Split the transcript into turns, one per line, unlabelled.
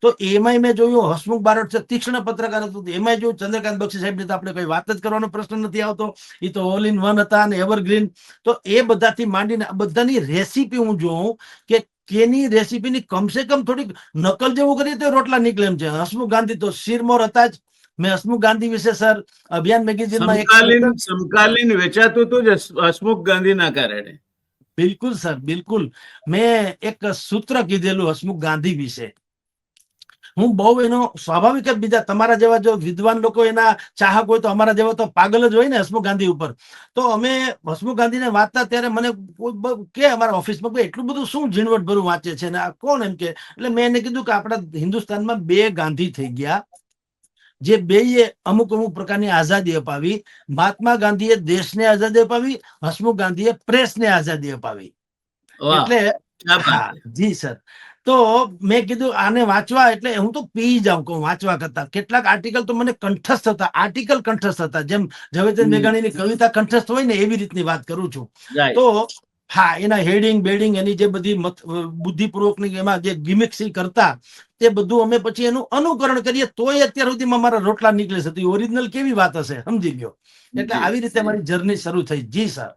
તો એમાંય મેં જોયું હસમુખ બારોટ છે તીક્ષ્ણ પત્રકાર હતું. એમાંય જોયું ચંદ્રકાંત બક્ષી સાહેબની તો આપણે કઈ વાત જ કરવાનો પ્રશ્ન નથી આવતો. એ તો ઓલ ઇન વન હતા અને એવરગ્રીન તો એ બધાથી માંડીને આ બધાની રેસીપી હું જોઉં કે કેની રેસીપીની કમસે કમ થોડીક નકલ જેવું કરીએ તો રોટલા નીકળે એમ છે. હસમુખ ગાંધી તો શિરમોર હતા જ. મેં હસમુખ ગાંધી વિશે સર અભિયાન મેગેઝિનમાં
સમકાલીન સમકાલીન વેચાતું હતું જ હસ- હસમુખ ગાંધીના કારણે.
બિલકુલ સર બિલકુલ. મેં એક સૂત્ર કીધેલું હસમુખ ગાંધી વિશે. હું બહુ એનો સ્વાભાવિક જ બીજા તમારા જેવા જો વિદ્વાન લોકો એના ચાહક હોય તો અમારા જેવા તો પાગલ જ હોય ને હસમુખ ગાંધી ઉપર. તો અમે હસમુખ ગાંધીને વાંચતા ત્યારે મને કે અમારા ઓફિસમાં કોઈ એટલું બધું શું ઝીણવટ ભરું વાંચે છે ને કોણ એમ કે? એટલે મેં એને કીધું કે આપણા હિન્દુસ્તાનમાં બે ગાંધી થઈ ગયા. જે બેયે અમુક અમુક પ્રકારની આઝાદી અપાવી. મહાત્મા ગાંધીએ દેશને આઝાદી અપાવી. હસમુખ ગાંધીએ પ્રેસને આઝાદી અપાવી. એટલે. જી સર. તો મેં કીધું આને વાંચવા એટલે હું તો પી જાઉં કહું વાંચવા કરતા. કેટલાક આર્ટિકલ તો મને કંઠસ્થ હતા આર્ટિકલ કંઠસ્થ હતા જેમ ઝવેરચંદ મેઘાણીની કવિતા કંઠસ્થ હોય ને એવી રીતની વાત કરું છું. તો હા એના હેડિંગ બેડિંગ એની જે બધી બુદ્ધિપૂર્વકની એમાં જે ગિમિક્સ કરતા તે બધું અમે પછી એનું અનુકરણ કરીએ તોય અત્યાર સુધીમાં મારા રોટલા નીકળે છે. ઓરિજિનલ કેવી વાત હશે? સમજી ગયો. એટલે આવી રીતે મારી જર્ની શરૂ થઈ. જી સર